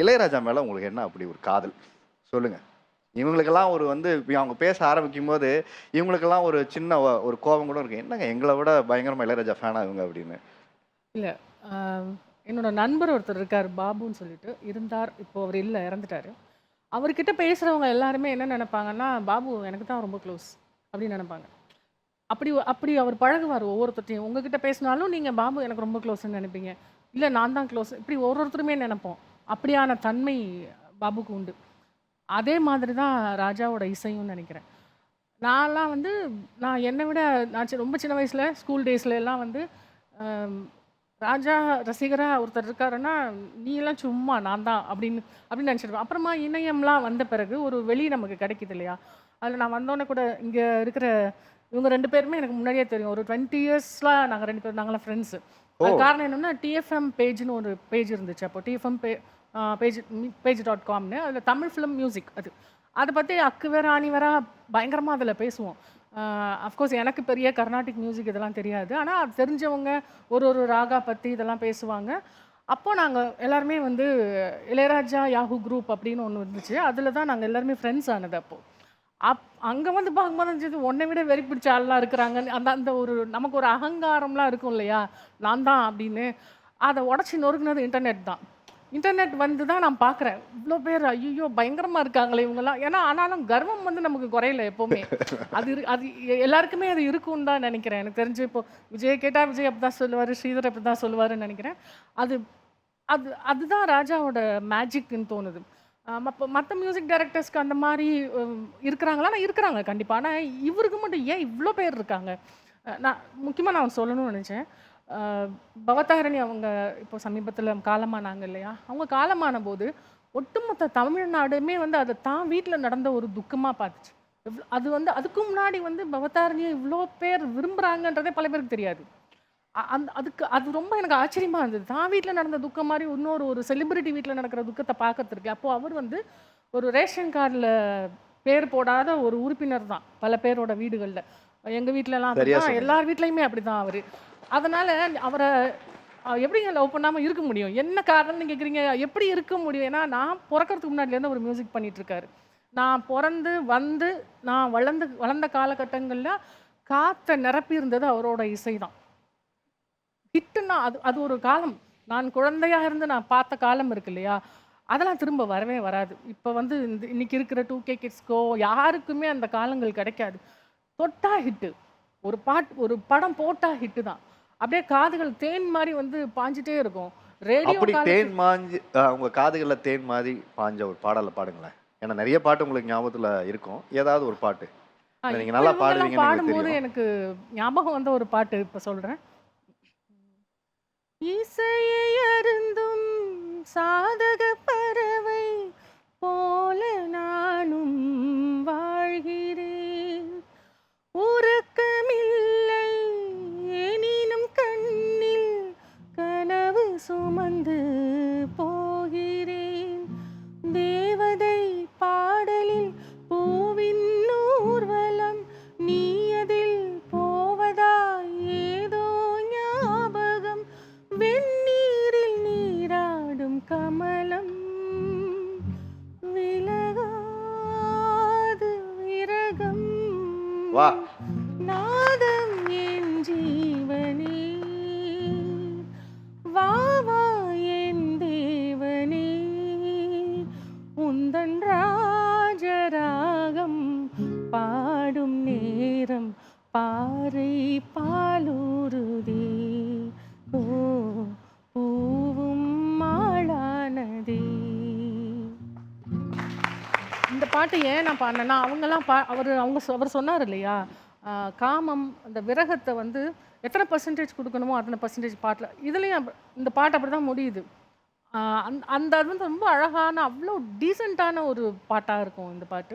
இளையராஜா மேலே உங்களுக்கு என்ன அப்படி ஒரு காதல்? சொல்லுங்கள் இவங்களுக்கெல்லாம் ஒரு வந்து அவங்க பேச ஆரம்பிக்கும் போது இவங்களுக்கெல்லாம் ஒரு சின்ன ஒரு கோபம் கூட இருக்கு. என்னங்க எங்களை விட பயங்கரமாக இளையராஜா ஃபேன் இவங்க அப்படின்னு. இல்லை என்னோட நண்பர் ஒருத்தர் இருக்கார் பாபுன்னு சொல்லிட்டு. இருந்தார் இப்போ அவர் இல்லை இறந்துட்டாரு. அவர்கிட்ட பேசுகிறவங்க எல்லாருமே என்ன நினைப்பாங்கன்னா பாபு எனக்கு தான் ரொம்ப க்ளோஸ் அப்படின்னு நினைப்பாங்க. அப்படி அப்படி அவர் பழகுவார் ஒவ்வொருத்தர்ட்டையும் உங்ககிட்ட பேசினாலும் நீங்கள் பாபு எனக்கு ரொம்ப க்ளோஸ்ன்னு நினைப்பீங்க. இல்லை நான் தான் க்ளோஸ் இப்படி ஒரு ஒருத்தருமே நினைப்போம். அப்படியான தன்மை பாபுக்கு உண்டு. அதே மாதிரி தான் ராஜாவோட இசையும் நினைக்கிறேன். நான்லாம் வந்து நான் என்னை விட நான் ரொம்ப சின்ன வயசில் ஸ்கூல் டேஸ்ல எல்லாம் வந்து ராஜா ரசிகராக ஒருத்தர் இருக்காருன்னா நீ எல்லாம் சும்மா நான் தான் அப்படின்னு அப்படின்னு நினச்சிருப்பேன். அப்புறமா இணையம்லாம் வந்த பிறகு ஒரு வெளி நமக்கு கிடைக்குது இல்லையா? அதில் நான் வந்தோடனே கூட இங்கே இருக்கிற இவங்க ரெண்டு பேருமே எனக்கு முன்னாடியே தெரியும். ஒரு டுவெண்ட்டி இயர்ஸ்லாம் நாங்கள் ரெண்டு பேரும் நாங்களாம் ஃப்ரெண்ட்ஸு காரணம் என்னன்னா டிஎஃப்எம் பேஜ்னு ஒரு பேஜ் இருந்துச்சு. அப்போ டிஎஃப்எம் பே பேஜ் பேஜ் டாட் காம்னு அதில் தமிழ் ஃபிலிம் மியூசிக் அது. அதை பற்றி அக்கு வேற ஆணி வேற பயங்கரமாக அதில் பேசுவோம். அஃப்கோர்ஸ் எனக்கு பெரிய கர்நாடிக் மியூசிக் இதெல்லாம் தெரியாது. ஆனால் தெரிஞ்சவங்க ஒரு ஒரு ராகா பற்றி இதெல்லாம் பேசுவாங்க. அப்போது நாங்கள் எல்லாருமே வந்து இளையராஜா யாஹூ குரூப் அப்படின்னு ஒன்று இருந்துச்சு. அதில் தான் நாங்கள் எல்லாருமே ஃப்ரெண்ட்ஸ் ஆனது அப்போது அப் அங்கே வந்து பார்க்கும்போது இருந்துச்சு உன்னை விட வெறி பிடிச்ச ஆள்லாம் இருக்கிறாங்கன்னு. அந்த அந்த ஒரு நமக்கு ஒரு அகங்காரம்லாம் இருக்கும் இல்லையா? நான் தான் அப்படின்னு. அதை உடச்சி நொறுக்குனது இன்டர்நெட் தான். இன்டர்நெட் வந்து தான் நான் பார்க்குறேன். இவ்வளோ பேர் ஐயோ பயங்கரமாக இருக்காங்களே இவங்கெல்லாம். ஏன்னா ஆனாலும் கர்வம் வந்து நமக்கு குறையல எப்போவுமே. அது இரு அது எல்லாருக்குமே அது இருக்கும்னு தான் நினைக்கிறேன். எனக்கு தெரிஞ்சு இப்போ விஜய் கேட்டால் விஜய் அப்படி தான் சொல்லுவார் ஸ்ரீதர் அப்படி தான் சொல்லுவாருன்னு நினைக்கிறேன். அது அது அதுதான் ராஜாவோட மேஜிக்னு தோணுது. மற்ற மற்ற மியூசிக் டைரக்டர்ஸ்க்கு அந்த மாதிரி இருக்கிறாங்களா? நான் இருக்கிறாங்க கண்டிப்பாக ஆனால் இவருக்கு மட்டும் ஏன் இவ்வளோ பேர் இருக்காங்க? நான் முக்கியமாக நான் சொல்லணும்னு நினச்சேன். பவதாரணி அவங்க இப்போ சமீபத்தில் காலமானாங்க இல்லையா? அவங்க காலமான போது ஒட்டுமொத்த தமிழ்நாடுமே வந்து அதை தான் வீட்டில் நடந்த ஒரு துக்கமாக பார்த்துச்சு. அது வந்து அதுக்கு முன்னாடி வந்து பவதாரணியை இவ்வளோ பேர் விரும்புகிறாங்கன்றதே பல பேருக்கு தெரியாது. அ- அந்த அதுக்கு அது ரொம்ப எனக்கு ஆச்சரியமாக இருந்தது. தான் வீட்டில் நடந்த துக்கம் மாதிரி இன்னொரு ஒரு செலிபிரிட்டி வீட்டில் நடக்கிற துக்கத்தை பார்க்கறதுக்கு. அப்போது அவர் வந்து ஒரு ரேஷன் கார்டில் பேர் போடாத ஒரு உறுப்பினர் தான் பல பேரோட வீடுகளில். எங்கள் வீட்டிலலாம் அப்படிதான். எல்லார் வீட்லேயுமே அப்படி தான் அவர். அதனால் அவரை எப்படிங்க லவ் பண்ணாமல் இருக்க முடியும்? என்ன காரணம்னு கேட்குறீங்க எப்படி இருக்க முடியும்? ஏன்னா நான் பிறக்கறதுக்கு முன்னாடிலேருந்து ஒரு மியூசிக் பண்ணிகிட்ருக்காரு நான் பிறந்து வந்து நான் வளர்ந்து வளர்ந்த காலகட்டங்களில் காற்றை நிரப்பி இருந்தது அவரோட இசை தான். ஹிட்டுன்னா அது அது ஒரு காலம். நான் குழந்தையாக இருந்து நான் பார்த்த காலம் இருக்கு இல்லையா? அதெல்லாம் திரும்ப வரவே வராது. இப்போ வந்து இந்த இன்னைக்கு இருக்கிற டூ கே கிட்ஸ்க்கோ யாருக்குமே அந்த காலங்கள் கிடைக்காது. தொட்டா ஹிட்டு ஒரு பாட் ஒரு படம் போட்டால் ஹிட்டு தான். அப்படியே காதுகள் தேன் மாதிரி வந்து பாஞ்சிட்டே இருக்கும். ரேடியோ அப்படி தேன் மாஞ்சி அஹ், உங்க காதுகள்ல தேன் மாதிரி பாஞ்ச ஒரு பாடலை பாடுங்களேன். ஏன்னா நிறைய பாட்டு உங்களுக்கு ஞாபகத்துல இருக்கும். ஏதாவது ஒரு பாட்டு. நீங்க நல்லா எனக்கு பாடும்போது. எனக்கு ஞாபகம் வந்த ஒரு பாட்டு இப்போ சொல்றேன். இசையை அருந்தும் வா. நாதம் என் ஜீவனே வா வா என் தேவனே உந்தன் ராஜராகம் பாடும் நேரம் பாறை பாலூருதே பாட்டு ஏன் நான் பாடினேன்னா அவங்கெல்லாம் பா அவர் அவங்க சொ- அவர் சொன்னார் இல்லையா? காமம் அந்த விரகத்தை வந்து எத்தனை பர்சன்டேஜ் கொடுக்கணுமோ அத்தனை பர்சன்டேஜ் பாட்டில் இதுலேயும் இந்த பாட்டு அப்படி தான் முடியுது அந் அந்த அந்த அது வந்து ரொம்ப அழகான அவ்வளோ டீசெண்டான ஒரு பாட்டாக இருக்கும் இந்த பாட்டு.